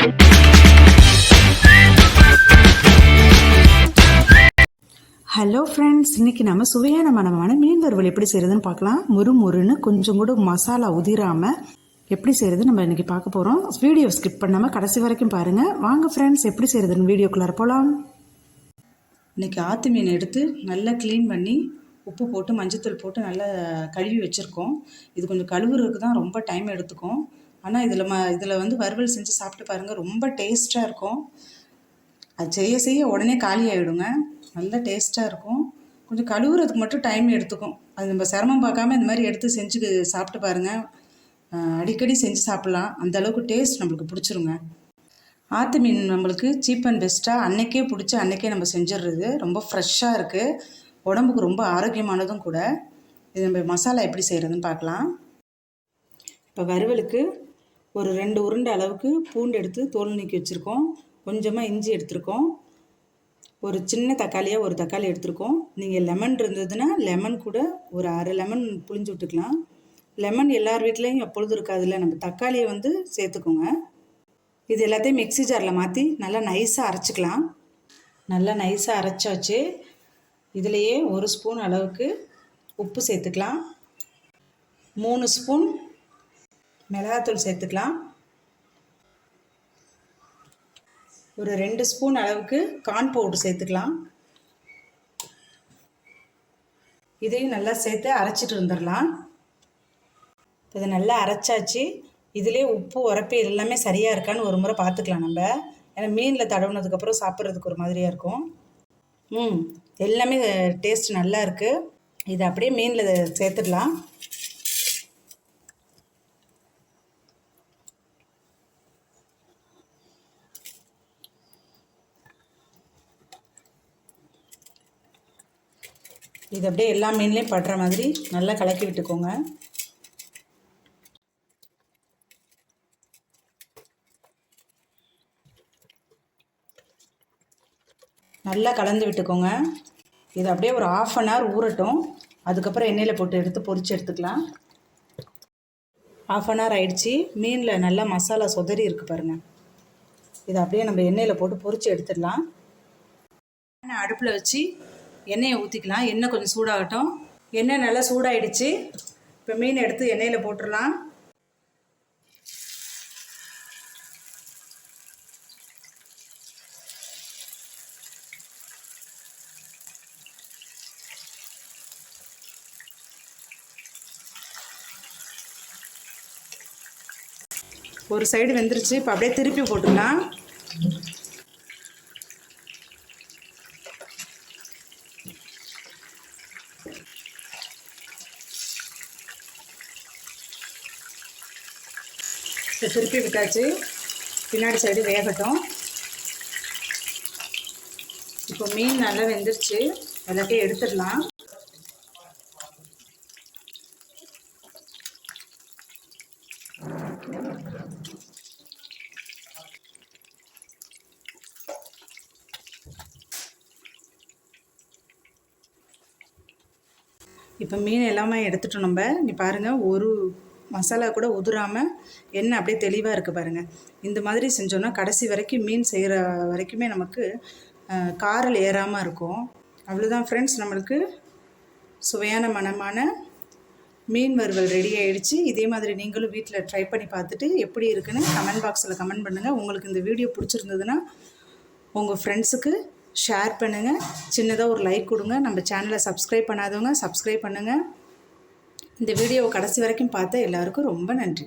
Hello friends இன்னைக்கு நம்ம சுவையான மனமான மீன் வறுவல் எப்படி செய்யறதுன்னு பார்க்கலாம். முறு முறுன்னு கொஞ்சம் கூட மசாலா உதிராம எப்படி செய்யறது நம்ம இன்னைக்கு பார்க்க போறோம். வீடியோ ஸ்கிப் பண்ணாம கடைசி வரைக்கும் பாருங்க. வாங்க ஃப்ரெண்ட்ஸ் எப்படி செய்யறதுன்னு வீடியோக்குள்ளார போகலாம் இன்னைக்கு ஆத்து மீன் எடுத்து நல்லா க்ளீன் பண்ணி உப்பு போட்டு மஞ்சத்தூள் போட்டு நல்லா கழுவி வச்சுருக்கோம். இது கொஞ்சம் கழுவுறதுக்கு தான் ரொம்ப டைம் எடுத்துக்கும். ஆனால் இதில் ம இதில் வந்து வறுவல் செஞ்சு சாப்பிட்டு பாருங்கள் ரொம்ப டேஸ்ட்டாக இருக்கும். அது செய்ய செய்ய உடனே காலி ஆகிடுங்க நல்ல டேஸ்ட்டாக இருக்கும். கொஞ்சம் கழுவுறதுக்கு மட்டும் டைம் எடுத்துக்கும். அது நம்ம சிரமம் பார்க்காம இந்த மாதிரி எடுத்து செஞ்சு சாப்பிட்டு பாருங்கள் அடிக்கடி செஞ்சு சாப்பிட்லாம். அந்த அளவுக்கு டேஸ்ட் நம்மளுக்கு பிடிச்சிருங்க. ஆற்று மீன் நம்மளுக்கு சீப் அண்ட் பெஸ்ட்டாக அன்னைக்கே பிடிச்சி அன்னைக்கே நம்ம செஞ்சிடுறது. ரொம்ப ஃப்ரெஷ்ஷாக இருக்குது உடம்புக்கு ரொம்ப ஆரோக்கியமானதும் கூட. இது நம்ம மசாலா எப்படி செய்கிறதுன்னு பார்க்கலாம். இப்போ வறுவலுக்கு ஒரு ரெண்டு உருண்டை அளவுக்கு பூண்டு எடுத்து தோல் நீக்கி வச்சுருக்கோம். கொஞ்சமாக இஞ்சி எடுத்திருக்கோம். ஒரு சின்ன தக்காளியாக ஒரு தக்காளி எடுத்திருக்கோம். நீங்கள் லெமன் இருந்ததுன்னா லெமன் கூட ஒரு அரை லெமன் புளிஞ்சு விட்டுக்கலாம். லெமன் எல்லார் வீட்லேயும் எப்பொழுதும் இருக்காதுல்ல நம்ம தக்காளியை வந்து சேர்த்துக்கோங்க. இது எல்லாத்தையும் மிக்ஸி ஜாரில் மாற்றி நல்லா நைஸாக அரைச்சிக்கலாம். நல்லா நைஸாக அரைச்சாச்சு. இதுலேயே ஒரு ஸ்பூன் அளவுக்கு உப்பு சேர்த்துக்கலாம். மூணு ஸ்பூன் மிளகாத்தூள் சேர்த்துக்கலாம். ஒரு ரெண்டு ஸ்பூன் அளவுக்கு கார்ன் பவுடர் சேர்த்துக்கலாம். இதையும் நல்லா சேர்த்து அரைச்சிட்டு வந்துடலாம் இதை நல்லா அரைச்சாச்சு. இதிலே உப்பு உரப்பு எல்லாமே சரியாக இருக்கான்னு ஒரு முறை பார்த்துக்கலாம் நம்ம. ஏன்னா மீனில் தடவுனதுக்கப்புறம் சாப்பிட்றதுக்கு ஒரு மாதிரியாக இருக்கும். ம் எல்லாமே டேஸ்ட் நல்லா இருக்குது இதை அப்படியே மீனில் சேர்த்துடலாம். இது அப்படியே எல்லா மீன்லேயும் படுற மாதிரி நல்லா கலக்கி விட்டுக்கோங்க. நல்லா கலந்து விட்டுக்கோங்க. இது அப்படியே ஒரு ஆஃப் அன் ஹவர் ஊறட்டும். அதுக்கப்புறம் எண்ணெயில் போட்டு எடுத்து பொறிச்சு எடுத்துக்கலாம். ஆஃப் அன் ஹவர் ஆயிடுச்சு. மீனில் நல்லா மசாலா சொதறி இருக்கு பாருங்கள் இதை அப்படியே நம்ம எண்ணெயில் போட்டு பொரிச்சு எடுத்துடலாம். அடுப்பில் வச்சு எண்ணெயை ஊற்றிக்கலாம் எண்ணெய் கொஞ்சம் சூடாகட்டும். எண்ணெய் நல்லா சூடாயிடுச்சு. இப்போ மீன் எடுத்து எண்ணெயில் போட்டுடலாம் ஒரு சைடு வெந்துருச்சு. இப்போ அப்படியே திருப்பி போட்டுக்கலாம். இப்போ திருப்பி விட்டாச்சு. பின்னாடி சைடு வேகட்டும். இப்போ மீன் நல்லா வெந்துருச்சு. எல்லாத்தையும் எடுத்துடலாம். இப்போ மீன் எல்லாமே எடுத்துட்டோம் நம்ம. நீ பாருங்கள் ஒரு மசாலா கூட உதிராமல் எண்ணெய் அப்படியே தெளிவாக இருக்குது பாருங்கள் இந்த மாதிரி செஞ்சோன்னா கடைசி வரைக்கும் மீன் செய்கிற வரைக்குமே நமக்கு காரல் ஏறாமல் இருக்கும். அவ்வளோதான் ஃப்ரெண்ட்ஸ் நம்மளுக்கு சுவையான மனமான மீன் வறுவல் ரெடி ஆகிடுச்சு இதே மாதிரி நீங்களும் வீட்டில் ட்ரை பண்ணி பார்த்துட்டு எப்படி இருக்குன்னு கமெண்ட் பாக்ஸில் கமெண்ட் பண்ணுங்கள் உங்களுக்கு இந்த வீடியோ பிடிச்சிருந்ததுன்னா உங்கள் ஃப்ரெண்ட்ஸுக்கு ஷேர் பண்ணுங்கள் சின்னதாக ஒரு லைக் கொடுங்க. நம்ம சேனலை சப்ஸ்கிரைப் பண்ணாதவங்க சப்ஸ்கிரைப் பண்ணுங்கள் இந்த வீடியோவை கடைசி வரைக்கும் பார்த்த எல்லாருக்கும் ரொம்ப நன்றி.